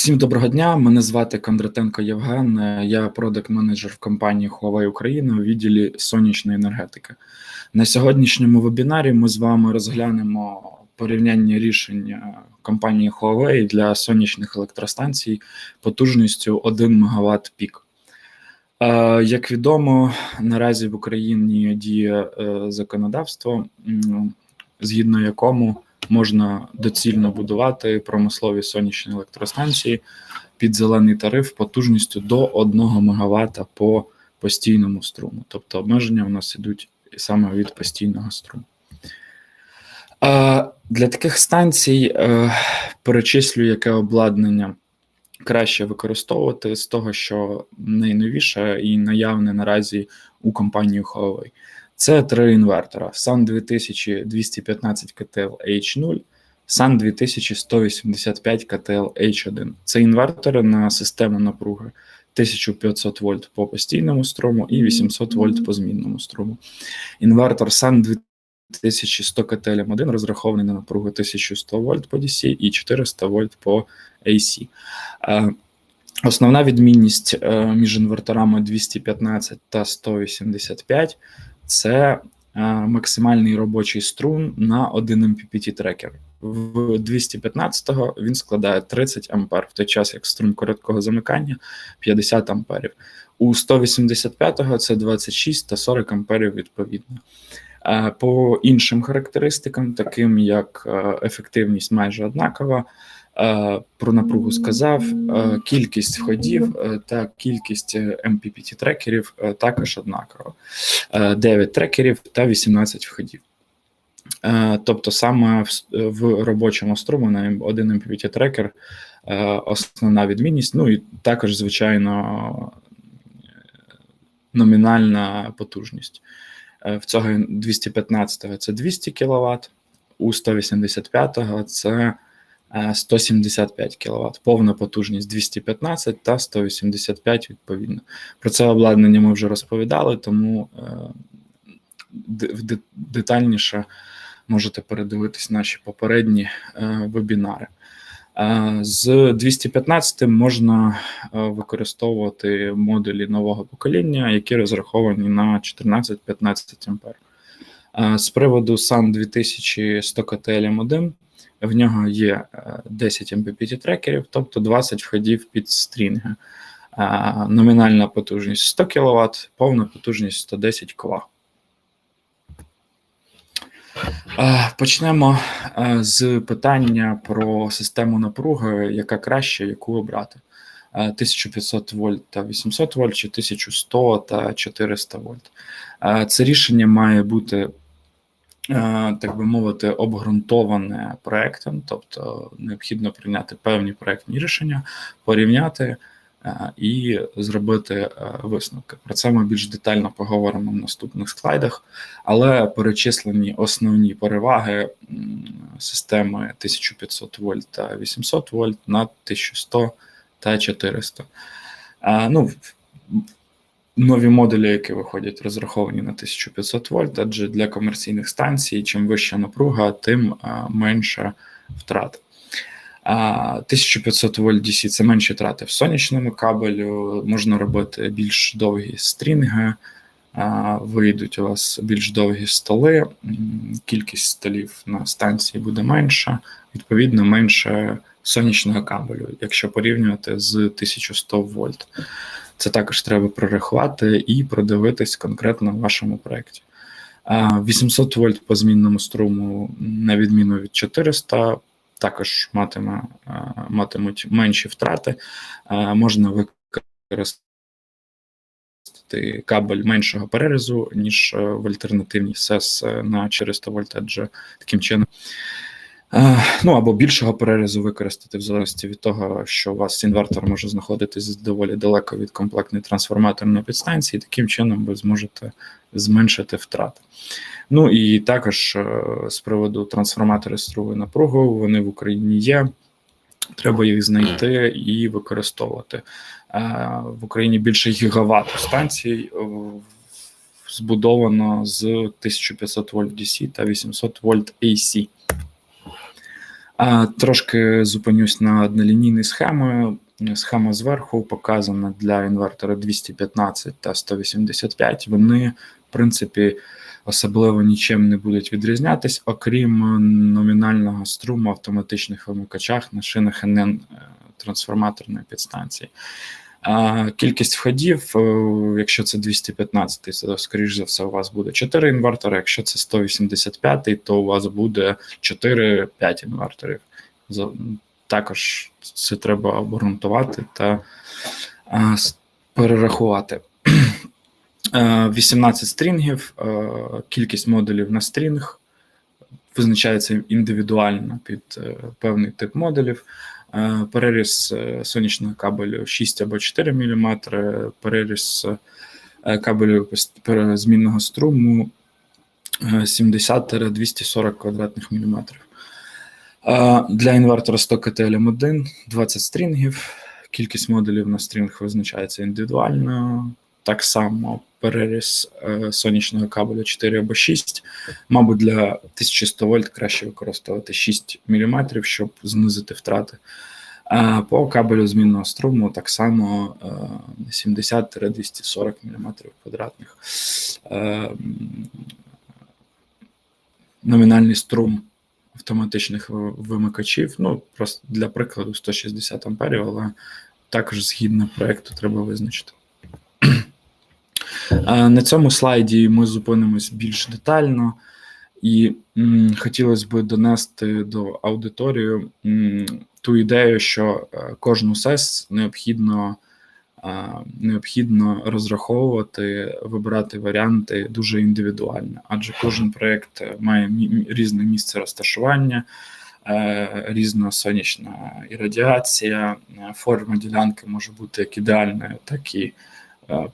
Всім доброго дня. Мене звати Кондратенко Євген. е, Я продакт менеджер в компанії Huawei Україна у відділі сонячної енергетики. На сьогоднішньому вебінарі ми з вами розглянемо порівняння рішення компанії Huawei для сонячних електростанцій потужністю 1 МВт пік. Е, Як відомо, наразі в Україні діє е, законодавство, згідно якому можна доцільно будувати промислові сонячні електростанції під зелений тариф потужністю до 1 МВт по постійному струму. Тобто обмеження у нас ідуть саме від постійного струму. Для таких станцій е, перечислю, яке обладнання краще використовувати з того, що найновіше і наявне наразі у компанії Huawei. Це три інвертора: SUN 2215 КТЛ H0, SUN 2185 КТЛ H1. Це інвертори на систему напруги 1500 вольт по постійному струму і 800 вольт по змінному струму. Інвертор SUN 2100 КТЛ М1 розрахований на напругу 1100 вольт по DC і 400 вольт по AC. Е, Основна відмінність е, між інверторами 215 та 185 це е, максимальний робочий струм на 1 MPPT трекер. В 215-го він складає 30 ампер, в той час як струм короткого замикання 50 амперів. У 185-го це 26 та 40 амперів відповідно. Е, По іншим характеристикам, таким як е, ефективність майже однакова, про напругу сказав, е, кількість входів е, та кількість MPPT трекерів е, також однакова. Е, 9 трекерів та 18 входів. Е, Тобто саме в, робочому струму на один MPPT трекер е, основна відмінність. Ну і також, звичайно, е, номінальна потужність. Е, В цього 215-го це 200 кВт, у 185-го це е, 175 кВт. Повна потужність 215 та 185 відповідно. Про це обладнання ми вже розповідали, тому е, детальніше можете передивитись наші попередні е, вебінари. Е, З 215 можна е, використовувати модулі нового покоління, які розраховані на 14-15 ампер. Е, З приводу SUN 2100 КТЛ М1 в нього є е, 10 MPPT трекерів, тобто 20 входів під стрінги. Е, Номінальна потужність 100 кВт, повна потужність 110 кВт. Е, Почнемо е, з питання про систему напруги, яка краще, яку обрати. Е, 1500 вольт та 800 вольт, чи 1100 та 400 вольт. Е, Це рішення має бути, е, так би мовити, обґрунтоване проектом, тобто необхідно прийняти певні проектні рішення, порівняти е, і зробити е, висновки. Про це ми більш детально поговоримо в наступних слайдах але перечислені основні переваги системи 1500 вольт та 800 вольт на 1100 та 400. Ну, нові модулі, які виходять, розраховані на 1500 вольт, адже для комерційних станцій, чим вища напруга, тим а, менша втрата. 1500 вольт DC це менші трати в сонячному кабелю, можна робити більш довгі стрінги, вийдуть у вас більш довгі столи, кількість столів на станції буде менша, відповідно, менше сонячного кабелю, якщо порівнювати з 1100 вольт. Це також треба прорахувати і продивитись конкретно в вашому проєкті. 800 вольт по змінному струму, на відміну від 400, також матиме, матимуть менші втрати. Можна використати кабель меншого перерізу, ніж е, в альтернативній СЕС е, на 400 вольт, адже таким чином. Е, Ну або більшого перерізу використати в залежності від того, що у вас інвертор може знаходитись доволі далеко від комплектної трансформаторної підстанції, таким чином ви зможете зменшити втрати. Ну і також е, з приводу трансформаторів струги напругу, вони в Україні є. Треба їх знайти і використовувати. Е, В Україні більше гігаватт станцій збудовано з 1500 вольт DC та 800 вольт AC. Трошки зупинюсь на однолінійній схемі. Схема зверху показана для інвертора 215 та 185. Вони, в принципі, особливо нічим не будуть відрізнятись, окрім номінального струму автоматичних вимикачах на шинах НН е, трансформаторної підстанції. А Кількість входів, е, якщо це 215, то, скоріш за все, у вас буде 4 інвертори. Якщо це 185, то у вас буде 4-5 інверторів. Також це треба обґрунтувати та перерахувати. 18 стрінгів, кількість модулів на стрінг визначається індивідуально під е, певний тип модулів. Переріз е, сонячного кабелю 6 або 4 мм, переріз е, кабелю змінного струму 70-240 квадратних міліметрів. Для інвертора 100 КТЛ 1 20 стрінгів. Кількість модулів на стрінг визначається індивідуально. Так само переріз е, сонячного кабеля 4 або 6. Мабуть, для 1100 вольт краще використовувати 6 мм, щоб знизити втрати. А по кабелю змінного струму так само 70-240 мм квадратних. Е, номінальний струм автоматичних вимикачів. Ну, просто для прикладу 160 амперів, але також згідно проєкту треба визначити. На цьому слайді ми зупинимось більш детально, і м, хотілося б донести до аудиторії м, ту ідею, що е, кожну СЕС необхідно необхідно розраховувати, вибирати варіанти дуже індивідуально, адже кожен проєкт має різне місце розташування, е, різна сонячна іррадіація, форма ділянки може бути як ідеальною, так і е,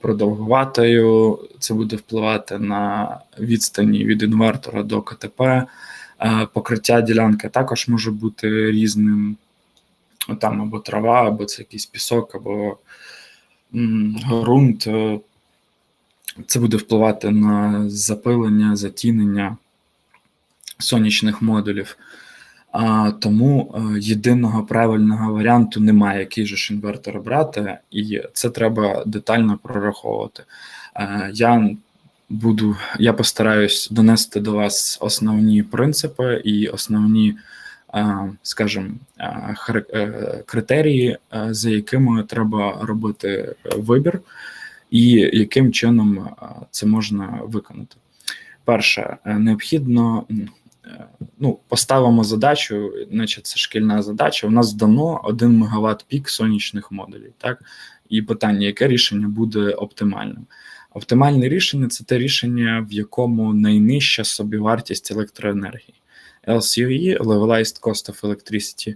продовгуватою. Це буде впливати на відстані від інвертора до КТП. Е, покриття ділянки також може бути різним. Там або трава, або це якийсь пісок, або ґрунт, е, це буде впливати на запилення, затінення сонячних модулів. А, Тому е, єдиного правильного варіанту немає, який же ж інвертор брати, і це треба детально прораховувати. Е, я буду, я постараюсь донести до вас основні принципи і основні скажімо, е, критерії, е, за якими треба робити вибір, і яким чином це можна виконати. Перше, необхідно ну, поставимо задачу, наче це шкільна задача. У нас дано 1 МВт пік сонячних модулів. Так, і питання, яке рішення буде оптимальним. Оптимальне рішення це те рішення, в якому найнижча собівартість електроенергії. LCOE, Levelized Cost of Electricity,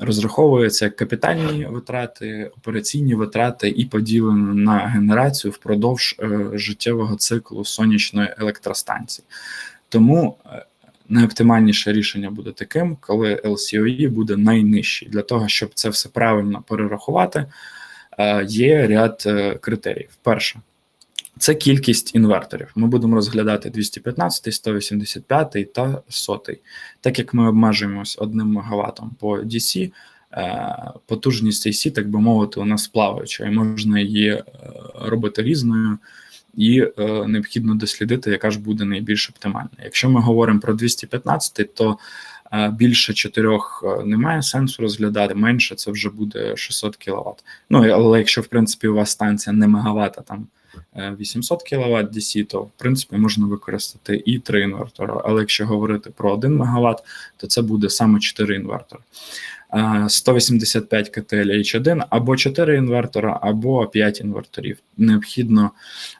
розраховується як капітальні витрати, операційні витрати і поділено на генерацію впродовж е, життєвого циклу сонячної електростанції. Тому е, найоптимальніше рішення буде таким, коли LCOE буде найнижчий. Для того, щоб це все правильно перерахувати, е, є ряд критеріїв. Перше. Це кількість інверторів. Ми будемо розглядати 215, 185 та 100. Так як ми обмежуємось одним МВт по DC, е, потужність AC, так би мовити, у нас плаваюча, і можна її е, робити різною, і е, необхідно дослідити, яка ж буде найбільш оптимальна. Якщо ми говоримо про 215, то більше 4 немає сенсу розглядати, менше це вже буде 600 кВт. Ну але якщо в принципі у вас станція не мегаватта там. 800 кВт DC, то в принципі можна використати і 3 інвертори. Але якщо говорити про 1 МВт, то це буде саме 4 інвертори. 185 КТЛ H1 або 4 інвертора, або 5 інверторів. Необхідно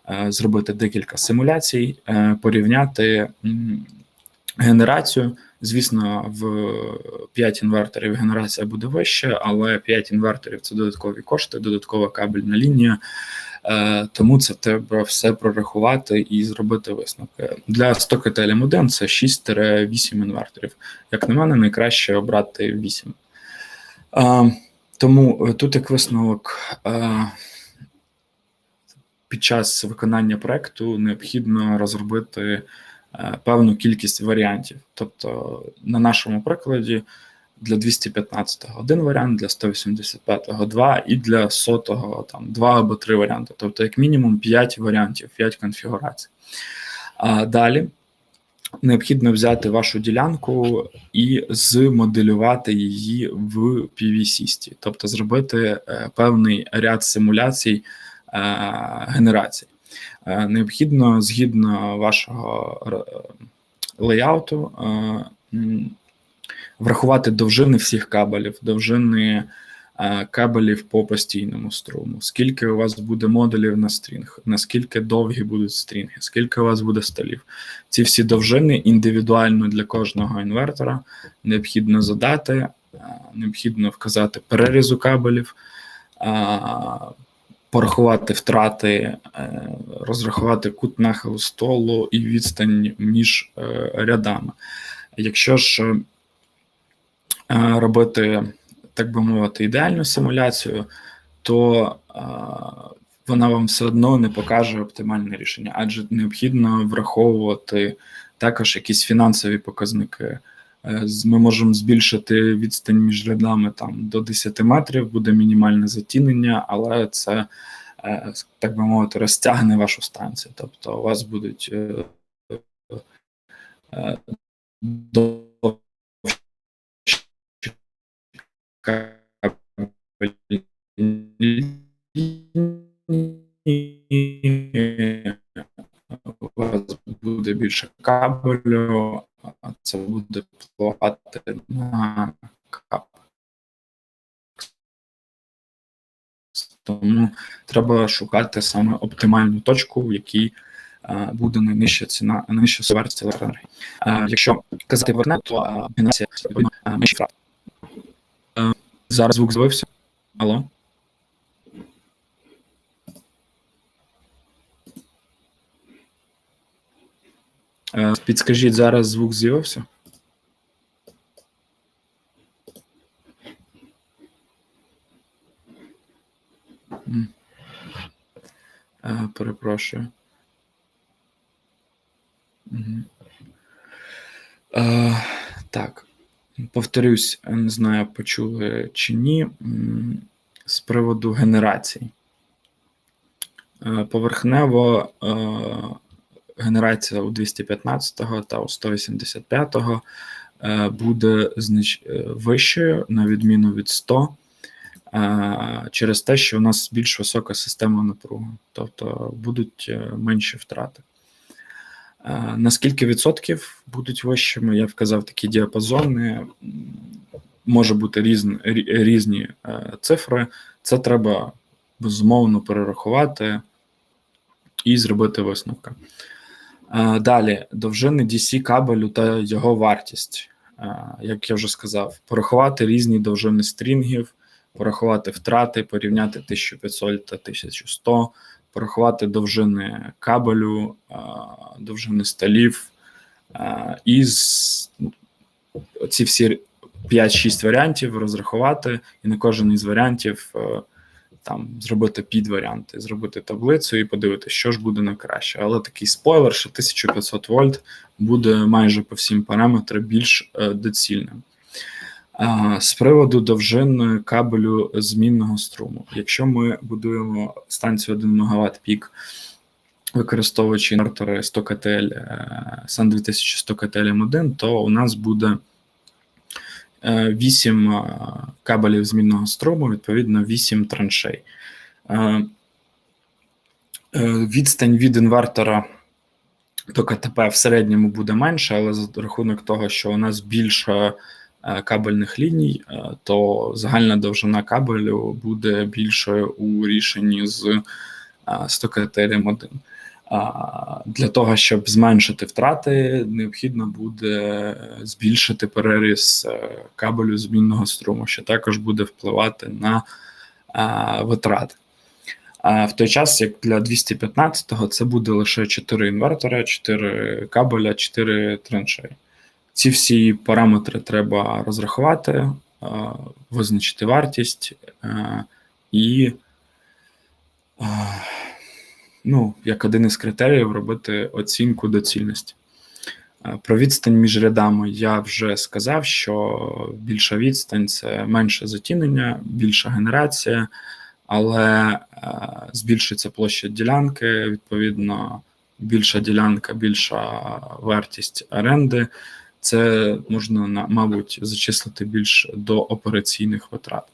е, зробити декілька симуляцій, е, порівняти генерацію. Звісно, в 5 інверторів генерація буде вища, але 5 інверторів це додаткові кошти, додаткова кабельна лінія. Е, тому це треба все прорахувати і зробити висновки. Для 100 КТЛ 1 це 6-8 інверторів. Як на мене, найкраще обрати 8. Е, тому тут як висновок. Е, під час виконання проекту необхідно розробити е, певну кількість варіантів. Тобто, на нашому прикладі для 215-го один варіант, для 185-го два, і для 100-го там два або три варіанти. Тобто, як мінімум 5 варіантів, 5 конфігурацій. А далі необхідно взяти вашу ділянку і змоделювати її в PV-сісті, тобто зробити е, певний ряд симуляцій е, генерації. Е, необхідно згідно вашого леяуту врахувати довжини всіх кабелів, довжини кабелів по постійному струму, скільки у вас буде модулів на стрінг, наскільки довгі будуть стрінги, скільки у вас буде столів. Ці всі довжини індивідуально для кожного інвертора необхідно задати, необхідно вказати перерізу кабелів, порахувати втрати, е, розрахувати кут нахилу столу і відстань між е, рядами. Якщо ж е, робити, так би мовити, ідеальну симуляцію, то вона вам все одно не покаже оптимальне рішення, адже необхідно враховувати також якісь фінансові показники. Е, Ми можемо збільшити відстань між рядами там до 10 метрів, буде мінімальне затінення, але це, е, так би мовити, розтягне вашу станцію. Тобто у вас будуть е, е, довші кабелі, у вас буде більше кабелю, а це буде впливати на кап. Тому треба шукати саме оптимальну точку, в якій е, буде найнижча ціна, найнижча. Е, Якщо казати верне, то е, менші втрати. Зараз звук з'явився. Алло? Е, Підскажіть, зараз звук з'явився? Е, Перепрошую. Е, Так, повторюсь, не знаю, почули чи ні, з приводу генерацій. Е, Поверхнево е, генерація у 215-го та у 185 е, буде вищою, на відміну від 100, е, через те, що у нас більш висока система напруги, тобто будуть менші втрати. Е, На скільки відсотків будуть вищими, я вказав такі діапазони. Може бути різні, різні е, цифри. Це треба безумовно перерахувати і зробити висновки. Е, Далі довжини DC кабелю та його вартість. Як я вже сказав, порахувати різні довжини стрінгів, порахувати втрати, порівняти 1500 та 1100, порахувати довжини кабелю, довжини столів і ці всі 5-6 варіантів розрахувати, і на кожен із варіантів е, там зробити підваріанти, зробити таблицю і подивитися, що ж буде на краще. Але такий спойлер, що 1500 вольт буде майже по всім параметрам більш е, доцільним. З приводу довжин кабелю змінного струму. Якщо ми будуємо станцію 1 МВт пік, використовуючи інвертори 100 КТЛ SAN 2100 КТЛ М1, то у нас буде 8 кабелів змінного струму, відповідно, 8 траншей. Е, е, Відстань від інвертора до КТП в середньому буде менше, але за рахунок того, що у нас більше е, кабельних ліній, е, то загальна довжина кабелю буде більшою у рішенні з е, 100 критерієм 1. Для того, щоб зменшити втрати, необхідно буде збільшити переріз е, кабелю змінного струму, що також буде впливати на витрати. В той час, як для 215-го, це буде лише 4 інвертори, 4 кабеля, 4 траншеї. Ці всі параметри треба розрахувати, визначити вартість і. ну, як один із критеріїв робити оцінку доцільності. Е, Про відстань між рядами я вже сказав, що більша відстань це менше затінення, більша генерація, але е, збільшується площа ділянки, відповідно, більша ділянка, більша вартість оренди. Це можна, мабуть, зачислити більш до операційних витрат.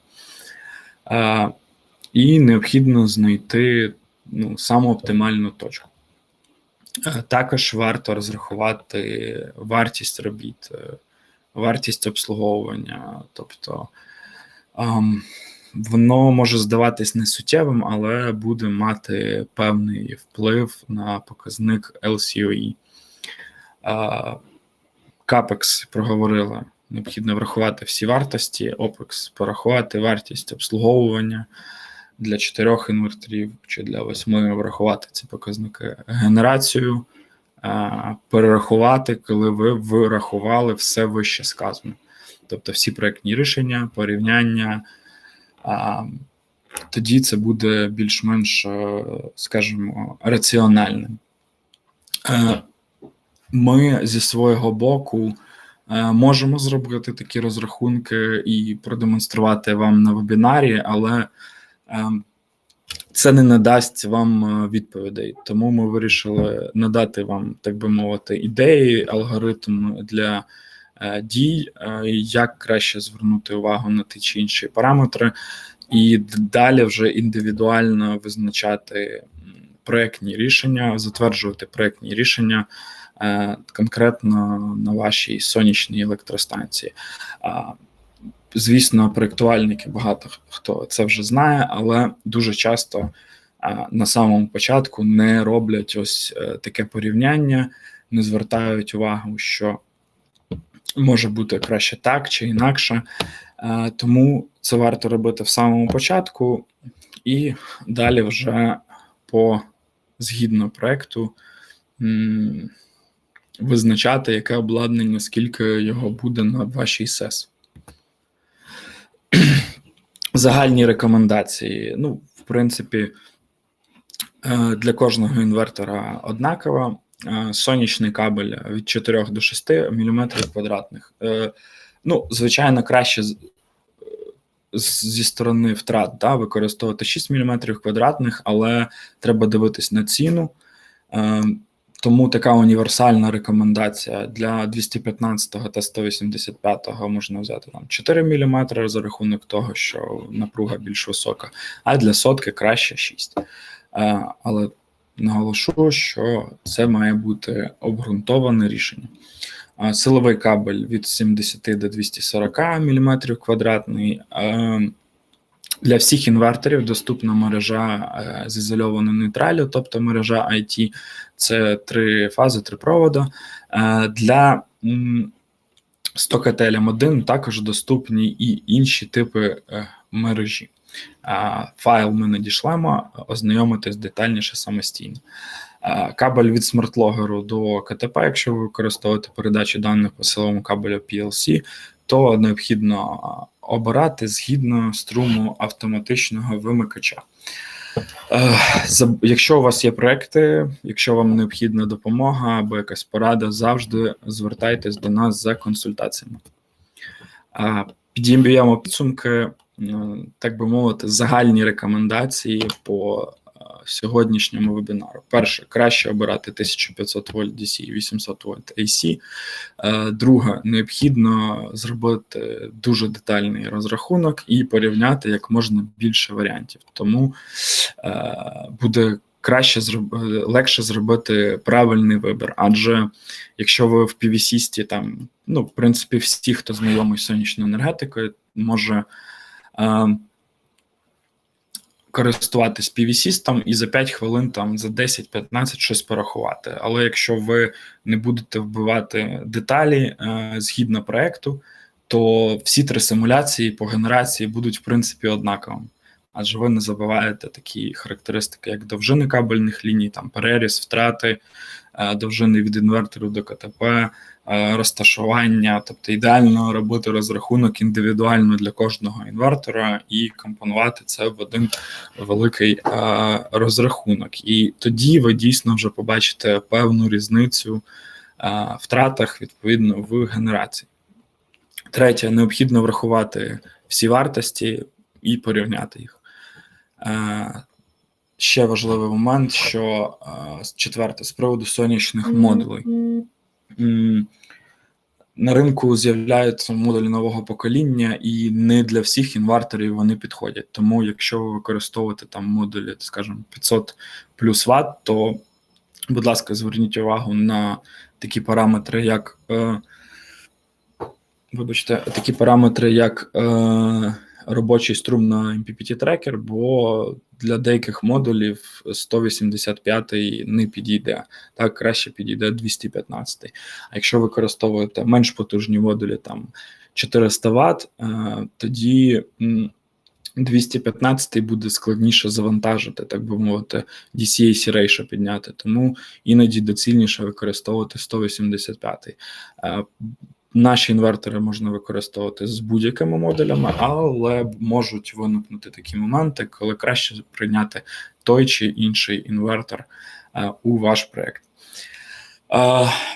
І необхідно знайти ну, саму оптимальну точку. Також варто розрахувати вартість робіт, е, вартість обслуговування. Тобто воно може здаватись несуттєвим, але буде мати певний вплив на показник LCOE. Е, Капекс проговорили. Необхідно врахувати всі вартості, OPEX порахувати вартість обслуговування для чотирьох інверторів чи для восьми врахувати ці показники генерацію, е, перерахувати, коли ви врахували все вище сказане. Тобто всі проєктні рішення, порівняння, тоді це буде більш-менш, е, скажімо, раціональним. Е, Ми зі свого боку е, можемо зробити такі розрахунки і продемонструвати вам на вебінарі, але Ем, це не надасть вам е, відповідей. Тому ми вирішили надати вам, так би мовити, ідеї, алгоритм для е, дій, е, як краще звернути увагу на ті чи інші параметри, і далі вже індивідуально визначати проектні рішення, затверджувати проектні рішення. е, Конкретно на вашій сонячній електростанції. Звісно, проєктувальники багато хто це вже знає, але дуже часто а, на самому початку не роблять ось е, таке порівняння, не звертають увагу, що може бути краще так чи інакше. Е, Тому це варто робити в самому початку, і далі вже по згідно проекту визначати, яке обладнання, скільки його буде на вашій СЕС загальні рекомендації. Ну, в принципі, е, для кожного інвертора однакова. Е, Сонячний кабель від 4 до 6 мм квадратних. Е, Ну, звичайно, краще зі сторони втрат да, використовувати 6 мм квадратних, але треба дивитись на ціну. Е, Тому така універсальна рекомендація для 215 та 185 можна взяти там 4 мм за рахунок того, що напруга більш висока, а для сотки краще 6. Е, Але наголошу, що це має бути обґрунтоване рішення. Силовий кабель від 70 до 240 мм квадратний. Для всіх інверторів доступна мережа е, з ізольованою нейтралю, тобто мережа IT, це три фази, три провода. Е, Для м, 100 КТЛ 1 також доступні і інші типи е, мережі. Файл ми надішлемо, ознайомитись детальніше самостійно. Е, Кабель від смартлогеру до КТП, якщо ви використовуєте передачу даних по силовому кабелю PLC, то необхідно е, обирати згідно струму автоматичного вимикача. Е, Якщо у вас є проекти, якщо вам необхідна допомога або якась порада, завжди звертайтесь до нас за консультаціями. Підіб'ємо підсумки, так би мовити, загальні рекомендації по сьогоднішньому вебінару. Перше, краще обирати 1500 вольт DC і 800 вольт AC. Е, Друге, необхідно зробити дуже детальний розрахунок і порівняти як можна більше варіантів. Тому е, буде краще е, легше зробити правильний вибір. Адже якщо ви в PVC там, ну, в принципі, всі, хто знайомий з сонячною енергетикою, може. Користуватись PV-систем і за 5 хвилин, там за 10-15 щось порахувати. Але якщо ви не будете вбивати деталі е, згідно проекту, то всі три симуляції по генерації будуть в принципі однаковими. Адже ви не забуваєте такі характеристики, як довжини кабельних ліній, там переріз, втрати, е, довжини від інвертору до КТП, е, розташування, тобто ідеально робити розрахунок індивідуально для кожного інвертора і компонувати це в один великий е, розрахунок. І тоді ви дійсно вже побачите певну різницю втратах відповідно в генерації. Третє, необхідно врахувати всі вартості і порівняти їх. Е, Ще важливий момент, що е, четверте, з приводу сонячних модулей. На ринку з'являються модулі нового покоління, і не для всіх інверторів вони підходять. Тому, якщо ви використовуєте там модулі, скажімо, 500 плюс Вт, то, будь ласка, зверніть увагу на такі параметри, як е, вибачте, такі параметри, як е, робочий струм на MPPT трекер, бо для деяких модулів 185 не підійде. Так, краще підійде 215. А якщо використовуєте менш потужні модулі, там 400 Вт, е, тоді м, 215 буде складніше завантажити, так би мовити, DCAC ratio підняти. Тому іноді доцільніше використовувати 185. Наші інвертори можна використовувати з будь-якими модулями, але можуть виникнути такі моменти, коли краще прийняти той чи інший інвертор е, у ваш проєкт. Е,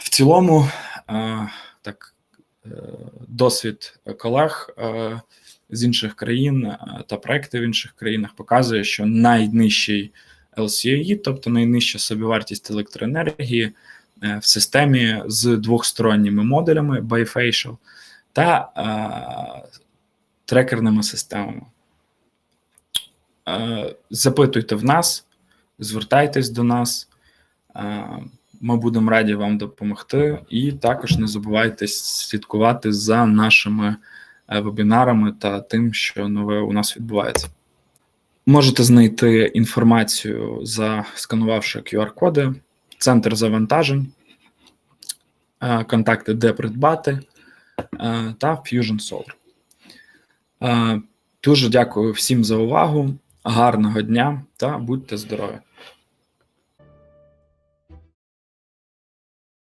в цілому, е, так, досвід колег з інших країн та проекти в інших країнах показує, що найнижчий LCOE, тобто найнижча собівартість електроенергії в системі з двохсторонніми модулями Bifacial та е, трекерними системами. Е, запитуйте в нас, звертайтесь до нас. Е, Ми будемо раді вам допомогти, і також не забувайте слідкувати за нашими е, вебінарами та тим, що нове у нас відбувається. Можете знайти інформацію, засканувавши QR-коди, центр завантажень, е, контакти, де придбати, е, та Fusion Solar. Е, Дуже дякую всім за увагу. Гарного дня та будьте здорові!